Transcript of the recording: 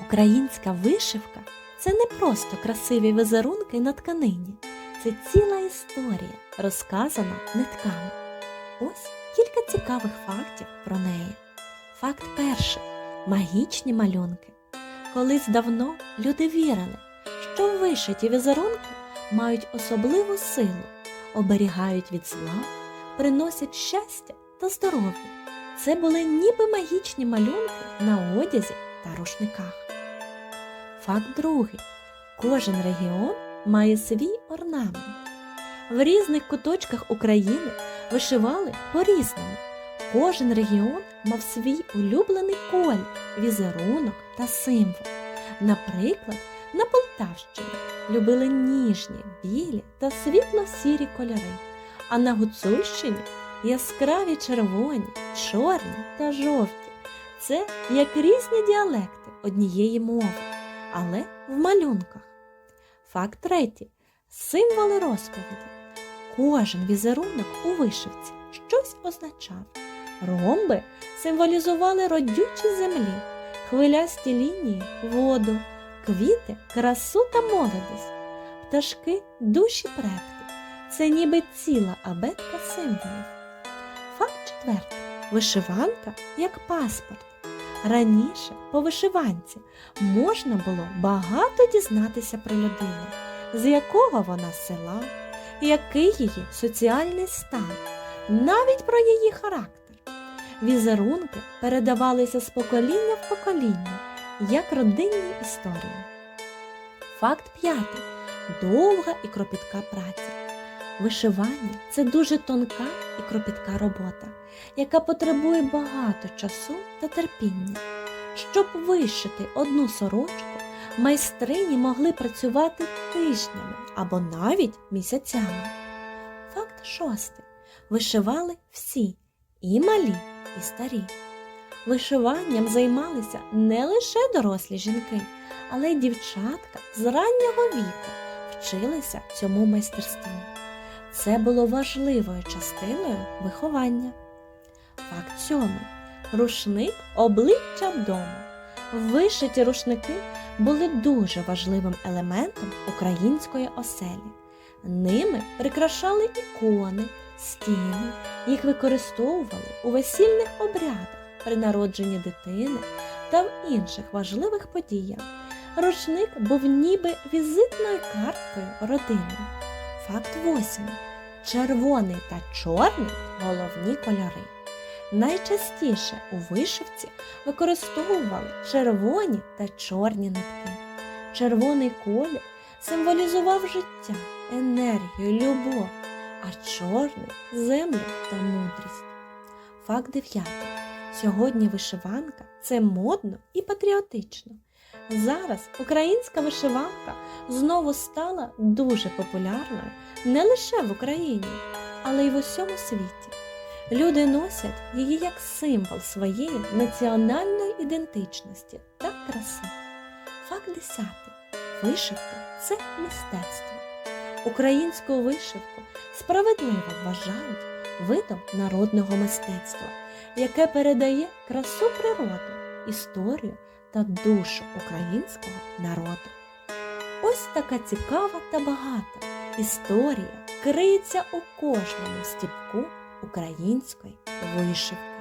Українська вишивка це не просто красиві візерунки на тканині, це ціла історія, розказана нитками. Ось кілька цікавих фактів про неї. Факт перший магічні малюнки. Колись давно люди вірили, що вишиті візерунки мають особливу силу, оберігають від зла, приносять щастя та здоров'я. Це були ніби магічні малюнки на одязі та рушниках. Факт другий. Кожен регіон має свій орнамент. В різних куточках України вишивали по-різному. Кожен регіон мав свій улюблений колір, візерунок та символ. Наприклад, на Полтавщині любили ніжні, білі та світло-сірі кольори, а на Гуцульщині яскраві червоні, чорні та жовті. Це як різні діалекти однієї мови, але в малюнках. Факт третій. Символи розповіді. Кожен візерунок у вишивці щось означав. Ромби символізували родючі землі, хвилясті лінії воду, квіти красу та молодість, пташки душі предки. Це ніби ціла абетка символів. Факт четвертий. Вишиванка як паспорт. Раніше по вишиванці можна було багато дізнатися про людину, з якого вона села, який її соціальний стан, навіть про її характер. Візерунки передавалися з покоління в покоління, як родинні історії. Факт п'ятий. Довга і кропітка праця. Вишивання це дуже тонка і кропітка робота, яка потребує багато часу та терпіння. Щоб вишити одну сорочку, майстрині могли працювати тижнями або навіть місяцями. Факт шостий. Вишивали всі і малі, і старі. Вишиванням займалися не лише дорослі жінки, але й дівчатка з раннього віку вчилися цьому майстерству. Це було важливою частиною виховання. Факт сьомий. Рушник обличчя вдома. Вишиті рушники були дуже важливим елементом української оселі. Ними прикрашали ікони, стіни, їх використовували у весільних обрядах при народженні дитини та в інших важливих подіях. Рушник був ніби візитною карткою родини. Факт восьмий. Червоний та чорний головні кольори. Найчастіше у вишивці використовували червоні та чорні нитки. Червоний колір символізував життя, енергію, любов, а чорний землю та мудрість. Факт дев'ятий. Сьогодні вишиванка це модно і патріотично. Зараз українська вишиванка знову стала дуже популярною не лише в Україні, але й в усьому світі. Люди носять її як символ своєї національної ідентичності та краси. Факт 10. Вишивка це мистецтво. Українську вишивку справедливо вважають видом народного мистецтва, яке передає красу природи, історію та душу українського народу. Ось така цікава та багата історія криється у кожному стіпку української вишивки.